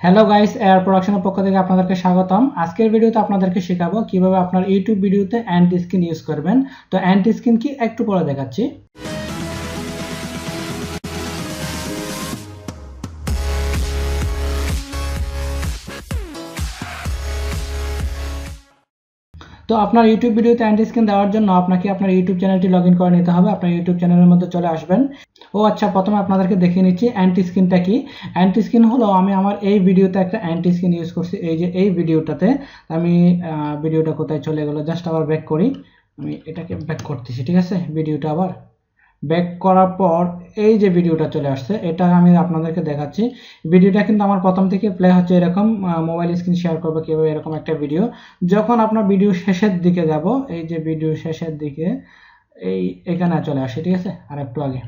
Hello guys air প্রোডাকশনের পক্ষ থেকে আপনাদেরকে স্বাগতম। আজকের ভিডিওতে আপনাদেরকে শেখাবো কীভাবে আপনার ইউটিউব ভিডিওতে অ্যান্টি স্ক্রিন ইউজ করবেন। তো অ্যান্টি স্ক্রিন কি একটু পরে দেখাচ্ছি। তো আপনার ইউটিউব ভিডিওতে অ্যান্টি স্ক্রিন দেওয়ার জন্য আপনাকে আপনার ইউটিউব চ্যানেলটি লগ ইন করে নিতে হবে। আপনার ইউটিউব চ্যানেলের মধ্যে চলে আসবেন। ও আচ্ছা প্রথমে আপনাদেরকে দেখিয়ে নিচ্ছি অ্যান্টি স্ক্রিনটা কি। অ্যান্টি স্ক্রিন হলো, আমি আমার এই ভিডিওতে একটা অ্যান্টি স্ক্রিন ইউজ করছি। এই যে এই ভিডিওটাতে আমি ভিডিওটা কোথায় চলে গেলো জাস্ট আবার ব্যাক করি। আমি এটাকে ব্যাক করতেছি, ঠিক আছে? ভিডিওটা আবার ব্যাক করার পর এই যে ভিডিওটা চলে আসছে, এটা আমি আপনাদেরকে দেখাচ্ছি। ভিডিওটা কিন্তু আমার প্রথম থেকে প্লে হচ্ছে এরকম মোবাইল স্ক্রিন শেয়ার করব কীভাবে এরকম একটা ভিডিও যখন আপনার ভিডিও শেষের দিকে যাব, এই যে ভিডিও শেষের দিকে, এই এখানে চলে আসে, ঠিক আছে? আর একটু আগে।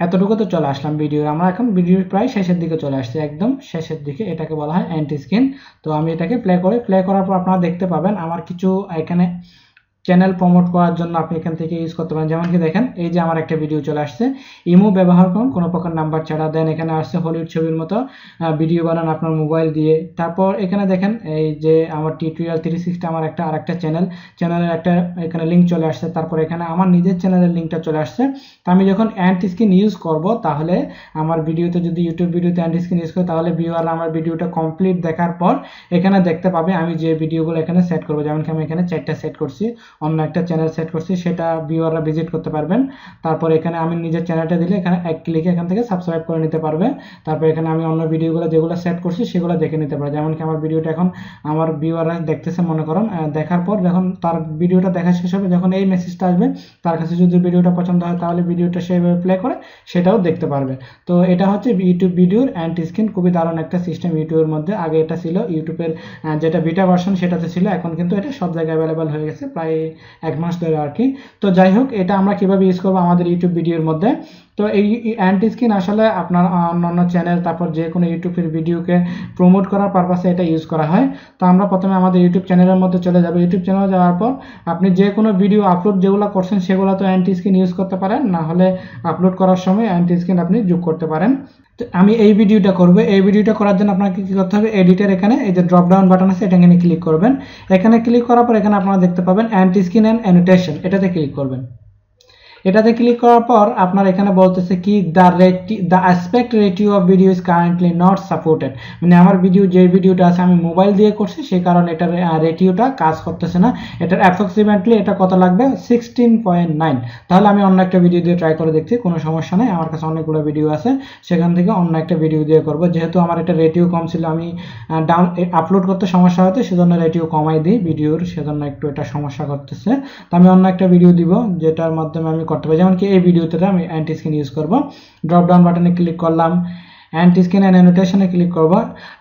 এতটুকু তো চলে আসলাম ভিডিওর আমরা এখন ভিডিও প্রায় শেষের দিকে চলে আসছি একদম। শেষের দিকে এটাকে বলা হয় অ্যান্টি স্ক্রিন তো আমি এটাকে প্লে করে। প্লে করার পর আপনারা দেখতে পাবেন আমার কিছু এখানে চ্যানেল প্রমোট করার জন্য আপনি এখান থেকে ইউজ করতে পারেন। যেমন কি দেখেন, এই যে আমার একটা ভিডিও চলে আসছে। ইমো ব্যবহার করুন, কোনো প্রকার নাম্বার ছাড়া। দেন এখানে আসছে হলিউড ছবির মতো ভিডিও বানান আপনার মোবাইল দিয়ে। তারপর এখানে দেখেন, এই যে আমার টিউটোরিয়াল থ্রি সিক্সটি আমার একটা, আরেকটা চ্যানেল চ্যানেলের একটা এখানে লিঙ্ক চলে আসছে। তারপর এখানে আমার নিজের চ্যানেলের লিঙ্কটা চলে আসছে। তো আমি যখন অ্যান্ড স্ক্রিন ইউজ করব, তাহলে আমার ভিডিওতে যদি ইউটিউব ভিডিওতে অ্যান্ড স্ক্রিন ইউজ করি, তাহলে ভিউয়ার আমার ভিডিওটা কমপ্লিট দেখার পর এখানে দেখতে পাবে আমি যে ভিডিওগুলো এখানে সেট করব। যেমন কি আমি এখানে চারটা সেট করছি। অন্য একটা চ্যানেল সেট করছি, সেটা ভিউয়াররা ভিজিট করতে পারবেন। তারপর এখানে আমি নিজের চ্যানেলটা দিলে এখানে এক ক্লিকে এখান থেকে সাবস্ক্রাইব করে নিতে পারবে। তারপর এখানে আমি অন্য ভিডিওগুলো যেগুলো সেট করছি, সেগুলো দেখে নিতে পারবে। যেমন কি আমার ভিডিওটা এখন আমার ভিউয়াররা দেখতেছে, মনে করেন দেখার পর যখন তার ভিডিওটা দেখা শেষ হবে, যখন এই মেসেজটা আসবে, তার কাছে যদি ভিডিওটা পছন্দ হয়, তাহলে ভিডিওটা সেভাবে প্লে করে, সেটাও দেখতে পারবে। তো এটা হচ্ছে ইউটিউব ভিডিওর অ্যান্টি স্ক্রিন খুবই দারুণ একটা সিস্টেম ইউটিউবের মধ্যে। আগে এটা ছিল ইউটিউবের যেটা বিটা ভার্সন সেটাতে ছিল। এখন কিন্তু এটা সব জায়গায় অ্যাভেলেবেল হয়ে গেছে। প্রায় এক মাস ধরে আর কি। তো যাই হোক, এটা আমরা কীভাবে ইউজ করব আমাদের ইউটিউব ভিডিওর মধ্যে। তো এই অ্যান্টি স্কিন আসলে আপনার অন্যান্য চ্যানেল তারপর যে কোনো ইউটিউবের ভিডিওকে প্রমোট করার পারপাসে এটা ইউজ করা হয়। তো আমরা প্রথমে আমাদের ইউটিউব চ্যানেলের মধ্যে চলে যাব। ইউটিউব চ্যানেলে যাওয়ার পর আপনি যে কোনো ভিডিও আপলোড যেগুলো করছেন, সেগুলো তো অ্যান্টি স্কিন ইউজ করতে পারেন। না হলে আপলোড করার সময় অ্যান্টি স্কিন আপনি যোগ করতে পারেন। তো আমি এই ভিডিওটা করব। এই ভিডিওটা করার জন্য আপনাকে কী করতে হবে? এডিটের এখানে, এই যে ড্রপ ডাউন বাটন আছে এটা এখানে ক্লিক করবেন। এখানে ক্লিক করার পর এখানে আপনারা দেখতে পাবেন অ্যান্টি স্কিন অ্যান্ড অ্যানোটেশন এটাতে ক্লিক করবেন। এটাতে ক্লিক করার পর আপনার এখানে বলতেছে কি the ratio the aspect ratio of video is currently not supported মানে আমার ভিডিও যে ভিডিওটা আছে আমি মোবাইল দিয়ে করছি সেই কারণে এটার রেটিওটা কাজ করতেছে না। এটার অ্যাপ্রক্সিমেটলি এটা কত লাগবে? সিক্সটিন পয়েন্ট নাইন তাহলে আমি অন্য একটা ভিডিও দিয়ে ট্রাই করে দেখছি, কোনো সমস্যা নেই। আমার কাছে অনেকগুলো ভিডিও আছে, সেখান থেকে অন্য একটা ভিডিও দিয়ে করব। যেহেতু আমার এটা রেটিও কম ছিল, আমি ডাউন আপলোড করতে সমস্যা হতো সেজন্য রেটিও কমাই দিই ভিডিওর সেজন্য একটু এটা সমস্যা করতেছে। তো আমি অন্য একটা ভিডিও দিব, যেটার মাধ্যমে আমি করতে পারি যেমন কি এই ভিডিওতে আমি অ্যান্টি স্ক্রিন ইউজ করব। ড্রপ ডাউন বাটনে ক্লিক করলাম। অ্যান্টি স্ক্রিন অ্যান্ড অ্যানোটেশনে ক্লিক করব।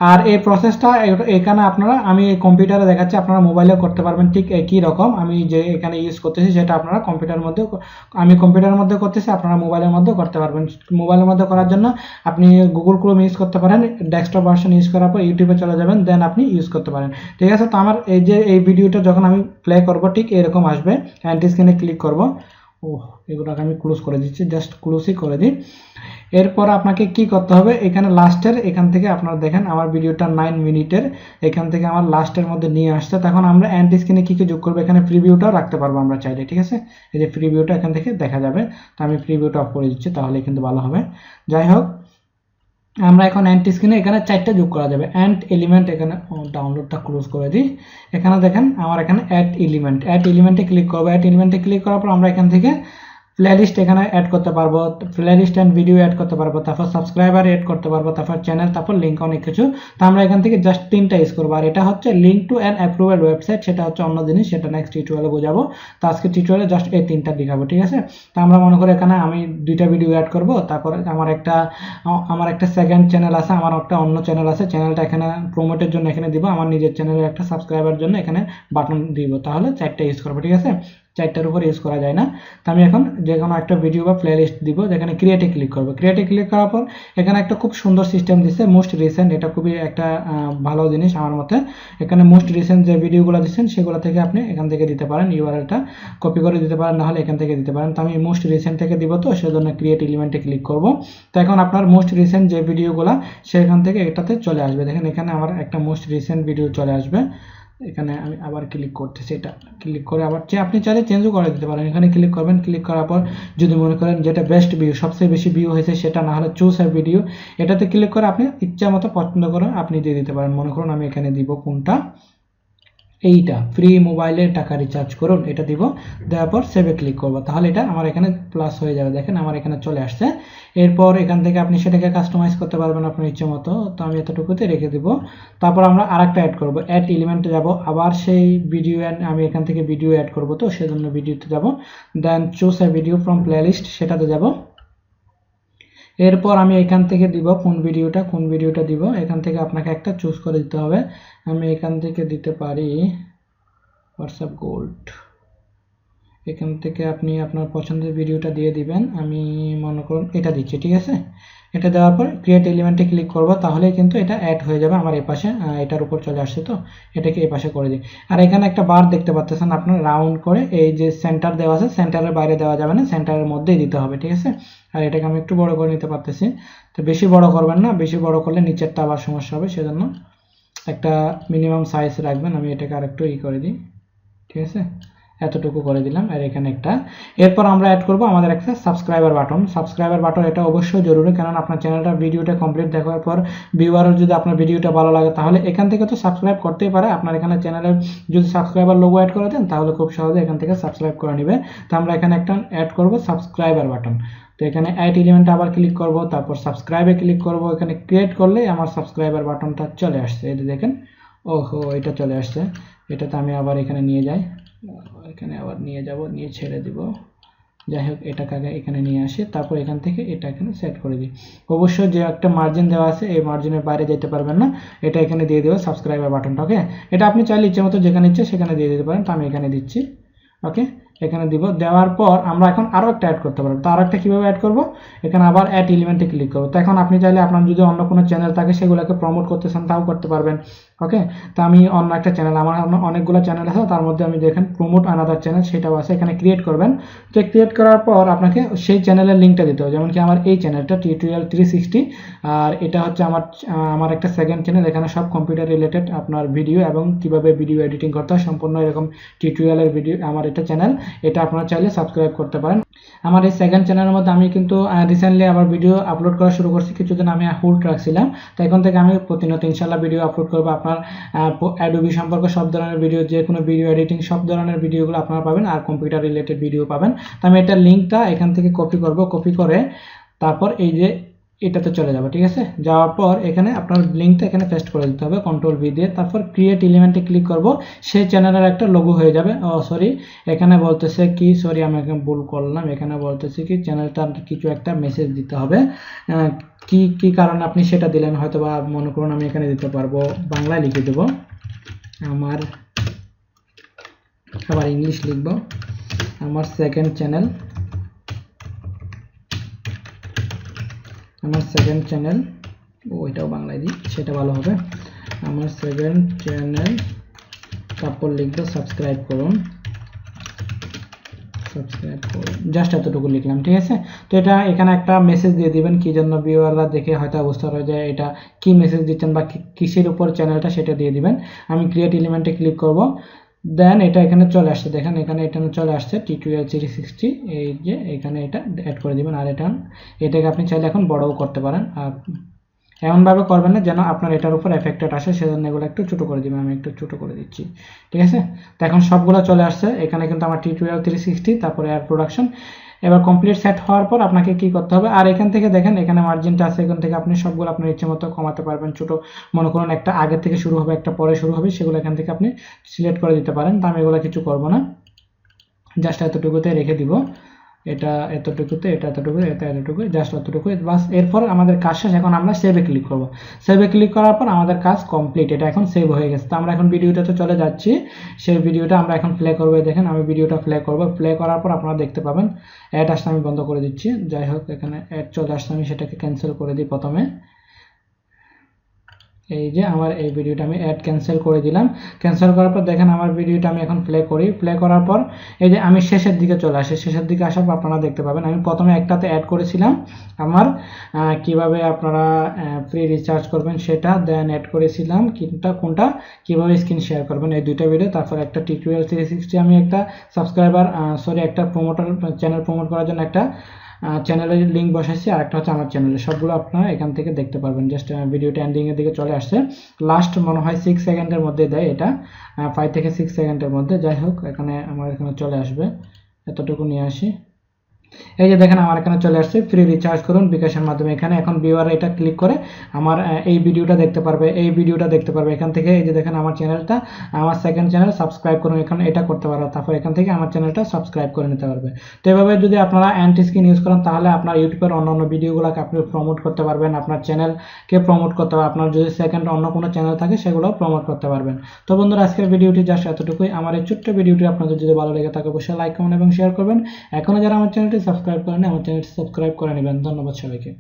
আর এই প্রসেসটা এখানে আপনারা, আমি কম্পিউটারে দেখাচ্ছি, আপনারা মোবাইলেও করতে পারবেন। ঠিক একই রকম, আমি যে এখানে ইউজ করতেছি, সেটা আপনারা কম্পিউটারের মধ্যে আমি কম্পিউটারের মধ্যে করতেছি, আপনারা মোবাইলের মধ্যে করতে পারবেন। মোবাইলের মধ্যে করার জন্য আপনি গুগল ক্রোম ইউজ করতে পারেন। ডেস্কটপ ভার্সন ইউজ করার পর ইউটিউবে চলে যাবেন দেন আপনি ইউজ করতে পারেন। ঠিক আছে? তো আমার এই যে, এই ভিডিওটা যখন আমি প্লে করব, ঠিক এরকম আসবে। অ্যান্টি স্ক্রিনে ক্লিক করব। ও এগুলোকে আমি ক্লোজ করে দিচ্ছি জাস্ট ক্লোজই করে দিই। এরপর আপনাকে কি করতে হবে, এখানে লাস্টের এখান থেকে আপনারা দেখেন, আমার ভিডিওটা নাইন মিনিটের, এখান থেকে আমার লাস্টের মধ্যে নিয়ে আসছে। তখন আমরা অ্যান্টি স্ক্রিনে কী কী যোগ করব, এখানে প্রিভিউটাও রাখতে পারব আমরা চাইলে, ঠিক আছে? এই যে প্রিভিউটা এখান থেকে দেখা যাবে। তো আমি প্রিভিউটা অফ করে দিচ্ছি, তাহলে কিন্তু ভালো হবে। যাই হোক আমরা এখন অ্যান্ট স্ক্রিনে এখানে চারটা যোগ করা যাবে। অ্যান্ড এলিমেন্ট এখানে ডাউনলোডটা ক্লোজ করে দিই। এখানে দেখেন, আমার এখানে অ্যাড এলিমেন্ট অ্যাড এলিমেন্টে ক্লিক করব। অ্যাড এলিমেন্টে ক্লিক করার পর আমরা এখান থেকে প্লেলিস্ট এখানে অ্যাড করতে পারব প্লেলিস্ট অ্যান্ড ভিডিও অ্যাড করতে পারব, তারপর সাবস্ক্রাইবার অ্যাড করতে পারব, তারপর চ্যানেল তারপর লিঙ্ক অনেক কিছু। তো আমরা এখান থেকে জাস্ট তিনটা ইউজ করব, আর এটা হচ্ছে link to an approved website সেটা হচ্ছে অন্য জিনিস, সেটা নেক্সট টিউটোরিয়ালে বোঝাবো। তো আজকে টিউটোরিয়ালে জাস্ট এই তিনটা দেখাবো, ঠিক আছে? তো আমরা মনে করি এখানে আমি দুইটা ভিডিও অ্যাড করব, তারপর আমার একটা আমার একটা সেকেন্ড চ্যানেল আছে, আমার একটা অন্য চ্যানেল আছে চ্যানেলটা এখানে প্রমোটের জন্য এখানে দিব, আমার নিজের চ্যানেলের একটা সাবস্ক্রাইবার জন্য এখানে বাটন দিব, তাহলে চারটা ইউজ করব, ঠিক আছে? চারটার উপর ইউজ করা যায় না। তো আমি এখন যে কোনো একটা ভিডিও বা প্লেলিস্ট দিব, যেখানে ক্রিয়েটে ক্লিক করব। ক্রিয়েটে ক্লিক করার পর এখানে একটা খুব সুন্দর সিস্টেম দিচ্ছে মোস্ট রিসেন্ট এটা খুবই একটা ভালো জিনিস আমার মতে। এখানে মোস্ট রিসেন্ট যে ভিডিওগুলো দিচ্ছেন, সেগুলো থেকে আপনি এখান থেকে দিতে পারেন ইউআরএলটা কপি করে দিতে পারেন, নাহলে এখান থেকে দিতে পারেন। তো আমি মোস্ট রিসেন্ট থেকে দিব তো, সেজন্য ক্রিয়েট এলিমেন্টে ক্লিক করব। তো এখন আপনার মোস্ট রিসেন্ট যে ভিডিওগুলো সেখান থেকে এটাতে চলে আসবে। দেখেন এখানে আমার একটা মোস্ট রিসেন্ট ভিডিও চলে আসবে। এখানে আমি আবার ক্লিক করতেছি এটা ক্লিক করে আবার যে আপনি চাইলে চেঞ্জও করে দিতে পারেন। এখানে ক্লিক করবেন ক্লিক করার পর যদি মনে করেন যেটা বেস্ট ভিউ সবচেয়ে বেশি ভিউ হয়েছে সেটা না হলে চুজ আর ভিডিও এটাতে ক্লিক করে আপনি ইচ্ছা মতো পছন্দ করে আপনি দিয়ে দিতে পারেন। মনে করুন আমি এখানে দিব কোনটা? এইটা ফ্রি মোবাইলে টাকা রিচার্জ করুন, এটা দিব, দেওয়ার পর সেভে ক্লিক করব। তাহলে এটা আমার এখানে প্লাস হয়ে যাবে, দেখেন আমার এখানে চলে আসছে। এরপর এখান থেকে আপনি সেটাকে কাস্টমাইজ করতে পারবেন আপনার ইচ্ছে মতো, তো আমি এতটুকুতে রেখে দিব। তারপর আমরা আরেকটা অ্যাড করব অ্যাড এলিমেন্টে যাব, আবার সেই ভিডিও অ্যাড আমি এখান থেকে ভিডিও অ্যাড করব তো, সেজন্য ভিডিওতে যাব। Then choose a video from playlist সেটাতে যাব। এরপর আমি এখান থেকে দিব কোন ভিডিওটা কোন ভিডিওটা দিব, এখান থেকে আপনাকে একটা চুজ করে দিতে হবে। আমি এখান থেকে দিতে পারি হোয়াটসঅ্যাপ গোল্ড এখান থেকে আপনি আপনার পছন্দের ভিডিওটা দিয়ে দিবেন, আমি মনে করুন এটা দিচ্ছি, ঠিক আছে? এটা দেওয়ার পর ক্রিয়েট এলিমেন্টে ক্লিক করব তাহলে কিন্তু এটা অ্যাড হয়ে যাবে আমার এপাশে এটার উপর চলে আসছে তো, এটাকে এপাশে করে দিই। আর এখানে একটা বার দেখতে পাচ্ছেন আপনার রাউন্ড করে এই যে সেন্টার দেওয়া আছে সেন্টারের বাইরে দেওয়া যাবে না সেন্টারের মধ্যেই দিতে হবে, ঠিক আছে? আর এটাকে আমি একটু বড় করে নিতে পারতেছি। তো বেশি বড় করবেন না, বেশি বড় করলে নিচেরটা আবার সমস্যা হবে, সেজন্য একটা মিনিমাম সাইজ রাখবেন, আমি এটাকে আরেকটু ই করে দিই, ঠিক আছে? এতটুকু করে দিলাম। আর এখানে একটা। এরপর আমরা অ্যাড করব আমাদের একটা সাবস্ক্রাইবার বাটন সাবস্ক্রাইবার বাটন এটা অবশ্যই জরুরি কারণ আপনার চ্যানেলটা ভিডিওটা কমপ্লিট দেখার পর ভিউয়ারের যদি আপনার ভিডিওটা ভালো লাগে, তাহলে এখান থেকে তো সাবস্ক্রাইব করতেই পারে। আপনার এখানে চ্যানেলে যদি সাবস্ক্রাইবার লোগো অ্যাড করে দেন, তাহলে খুব সহজে এখান থেকে সাবস্ক্রাইব করে নেবে। তো আমরা এখানে একটা অ্যাড করব সাবস্ক্রাইবার বাটন তো এখানে অ্যাড এলিমেন্টে আবার ক্লিক করব, তারপর সাবস্ক্রাইবে ক্লিক করব। এখানে ক্রিয়েট করলে আমার সাবস্ক্রাইবার বাটনটা চলে আসছে। এটা দেখেন, ওহো, এটা চলে আসছে। এটাতে আমি আবার এখানে নিয়ে যাই। এখানে আবার নিয়ে যাব, নিয়ে ছেড়ে দিব। যাই হোক, এটাকে আগে এখানে নিয়ে আসি, তারপর এখান থেকে এটা এখানে সেট করে দিই। অবশ্যই যে একটা মার্জিন দেওয়া আছে, এই মার্জিনের বাইরে যেতে পারবেন না। এটা এখানে দিয়ে দেবো সাবস্ক্রাইবার বাটনটা ওকে এটা আপনি চাইলে ইচ্ছে মতো যেখানে ইচ্ছে সেখানে দিয়ে দিতে পারেন, তো আমি এখানে দিচ্ছি ওকে এখানে দিব। দেওয়ার পর আমরা এখন আরও একটা অ্যাড করতে পারব। তো আরও একটা কীভাবে অ্যাড করব? এখানে আবার অ্যাড এলিমেন্টে ক্লিক করব। তো এখন আপনি চাইলে আপনার যদি অন্য কোনো চ্যানেল থাকে, সেগুলোকে প্রমোট করতে চান তাও করতে পারবেন। ওকে তো আমি অন্য একটা চ্যানেল আমার অনেকগুলো চ্যানেল আছে, তার মধ্যে আমি দেখেন প্রমোট আনাদার চ্যানেল সেটাও আছে। এখানে ক্রিয়েট করবেন। তো ক্রিয়েট করার পর আপনাকে সেই চ্যানেলের লিঙ্কটা দিতে হবে। যেমন কি আমার এই চ্যানেলটা টিউটোরিয়াল থ্রি সিক্সটি আর এটা হচ্ছে আমার আমার একটা সেকেন্ড চ্যানেল এখানে সব কম্পিউটার রিলেটেড আপনার ভিডিও এবং কীভাবে ভিডিও এডিটিং করতে হয়, সম্পূর্ণ এরকম টিউটোরিয়ালের ভিডিও আমার এটা চ্যানেল এটা আপনারা চাইলে সাবস্ক্রাইব করতে পারেন। আমার এই সেকেন্ড চ্যানেলের মধ্যে আমি কিন্তু রিসেন্টলি আবার ভিডিও আপলোড করা শুরু করছি। কিছুদিন আমি হোল্ড রাখছিলাম। তো এখন থেকে আমি প্রতিনিয়ত ইনশাল্লাহ ভিডিও আপলোড করব। আপনার অ্যাডোবি সম্পর্কে সব ধরনের ভিডিও যে কোনো ভিডিও এডিটিং সব ধরনের ভিডিওগুলো আপনারা পাবেন আর কম্পিউটার রিলেটেড ভিডিও পাবেন। তো আমি এটার লিঙ্কটা এখান থেকে কপি করব। কপি করে তারপর এই যে এটাতে চলে যাবে, ঠিক আছে? যাওয়ার পর এখানে আপনার লিঙ্কটা এখানে পেস্ট করে দিতে হবে কন্ট্রোল ভি দিয়ে। তারপর ক্রিয়েট এলিমেন্টে ক্লিক করব, সেই চ্যানেলের একটা লোগো হয়ে যাবে। ও সরি এখানে বলতেছে কি সরি আমি এখানে ভুল করলাম। এখানে বলতেছে কি চ্যানেলটার কিছু একটা মেসেজ দিতে হবে। কি কি কারণে আপনি সেটা দিলেন? হয়তো বা মনে করুন আমি এখানে দিতে পারব, বাংলায় লিখে দেব। আমার, আবার ইংলিশ লিখব। আমার সেকেন্ড চ্যানেল আমার সেকেন্ড চ্যানেল ও, এটাও বাংলায় দিই, সেটা ভালো হবে। আমার সেকেন্ড চ্যানেল তারপর লিখব সাবস্ক্রাইব করুন। জাস্ট এতটুকু লিখলাম, ঠিক আছে? তো এটা এখানে একটা মেসেজ দিয়ে দিবেন, কি জন্য ভিউয়াররা দেখে হয়তো বুঝতে পারবে যে এটা কি মেসেজ দিচ্ছেন বা কিসের উপর চ্যানেলটা সেটা দিয়ে দিবেন। আমি ক্রিয়েট এলিমেন্টে ক্লিক করব। দেন এটা এখানে চলে আসছে। দেখেন এখানে এটা চলে আসছে T two L three sixty এই যে এখানে এটা অ্যাড করে দেবেন। আর এটা এটাকে আপনি চাইলে এখন বড়ও করতে পারেন। আর এমনভাবে করবেন না যেন আপনার এটার উপর এফেক্টেড আসে। সেজন্য এগুলো একটু ছোটো করে দেবেন। আমি একটু ছোটো করে দিচ্ছি। ঠিক আছে? তো এখন সবগুলো চলে আসছে। এখানে কিন্তু আমার টি টুয়েলভ থ্রি সিক্সটি তারপরে এয়ার প্রোডাকশন এবার কমপ্লিট সেট হওয়ার পর আপনাকে কি করতে হবে? আর এখান থেকে দেখেন, এখানে মার্জিনটা আছে, এখান থেকে আপনি সবগুলো আপনার ইচ্ছে মতো কমাতে পারবেন। ছোট মনে করুন, একটা আগে থেকে শুরু হবে, একটা পরে শুরু হবে, সেগুলো এখান থেকে আপনি সিলেক্ট করে দিতে পারেন। তা আমি এগুলো কিছু করব না। জাস্ট এতটুকুতে রেখে দিব। এটা এতটুকুতে, এটা এতটুকু এটা এতটুকু জাস্ট অতটুকু। বাস এরপর আমাদের কাজ শেষ, এখন আমরা সেভে ক্লিক করব। সেভে ক্লিক করার পর আমাদের কাজ কমপ্লিট এটা এখন সেভ হয়ে গেছে। তো আমরা এখন ভিডিওটা তো চলে যাচ্ছি। সেই ভিডিওটা আমরা এখন প্লে করব দেখেন আমি ভিডিওটা প্লে করব। প্লে করার পর আপনারা দেখতে পাবেন অ্যাড আসলে আমি বন্ধ করে দিচ্ছি। যাই হোক, এখানে অ্যাড চলে আসলে আমি সেটাকে ক্যান্সেল করে দিই প্রথমে। এই যে আমার এই ভিডিওটা আমি অ্যাড ক্যান্সেল করে দিলাম। ক্যান্সেল করার পর দেখেন আমার ভিডিওটা আমি এখন প্লে করি। প্লে করার পর এই যে আমি শেষের দিকে চলে আসি। শেষের দিকে আসার পর আপনারা দেখতে পাবেন, আমি প্রথমে একটাতে অ্যাড করেছিলাম আমার কীভাবে আপনারা ফ্রি রিচার্জ করবেন সেটা দেন অ্যাড করেছিলাম কোনটা কোনটা, কীভাবে স্ক্রিন শেয়ার করবেন, এই দুইটা ভিডিও তারপর একটা টিউটোরিয়াল থ্রি সিক্সটি আমি একটা সাবস্ক্রাইবার সরি একটা প্রমোটার চ্যানেল প্রমোট করার জন্য একটা চ্যানেলের লিঙ্ক বসাইছি আর একটা হচ্ছে আমার চ্যানেলে সবগুলো আপনারা এখান থেকে দেখতে পারবেন। জাস্ট ভিডিওটা এন্ডিংয়ের দিকে চলে আসছে। লাস্ট মনে হয় সিক্স সেকেন্ডের মধ্যে দেয় এটা। ফাইভ থেকে সিক্স সেকেন্ডের মধ্যে। যাই হোক, এখানে আমার এখানে চলে আসবে। এতটুকু নিয়ে আসি। এই যে দেখেন, আমার এখানে চলে আসছে। ফ্রি রিচার্জ করুন, বিকাশের মাধ্যমে। এখানে এখন ভিউয়ার এটা ক্লিক করে আমার এই ভিডিওটা দেখতে পারবে, এই ভিডিওটা দেখতে পারবে। এখান থেকে এই যে দেখেন, আমার চ্যানেলটা আমার সেকেন্ড চ্যানেল সাবস্ক্রাইব করুন। এখানে এটা করতে পারবে তারপর এখান থেকে আমার চ্যানেলটা সাবস্ক্রাইব করে নিতে পারবে। তো এভাবে যদি আপনারা অ্যান্টি স্ক্রিন ইউজ করেন, তাহলে আপনার ইউটিউবের অন্যান্য ভিডিওগুলোকে আপনি প্রমোট করতে পারবেন। আপনার চ্যানেলকে প্রমোট করতে পারবেন। আপনার যদি সেকেন্ড অন্য কোনো চ্যানেল থাকে সেগুলো প্রমোট করতে পারবেন। তো বন্ধুরা, আজকের ভিডিওটি জাস্ট এতটুকুই। আমার এই ছোট্ট ভিডিওটি আপনাদের যদি ভালো লেগে থাকে, অবশ্যই লাইক কমেন্ট এবং শেয়ার করবেন। এখনও যারা আমার চ্যানেলটি সাবস্ক্রাইব করেন আমার চ্যানেলটি সাবস্ক্রাইব করে নেবেন। ধন্যবাদ সবাইকে।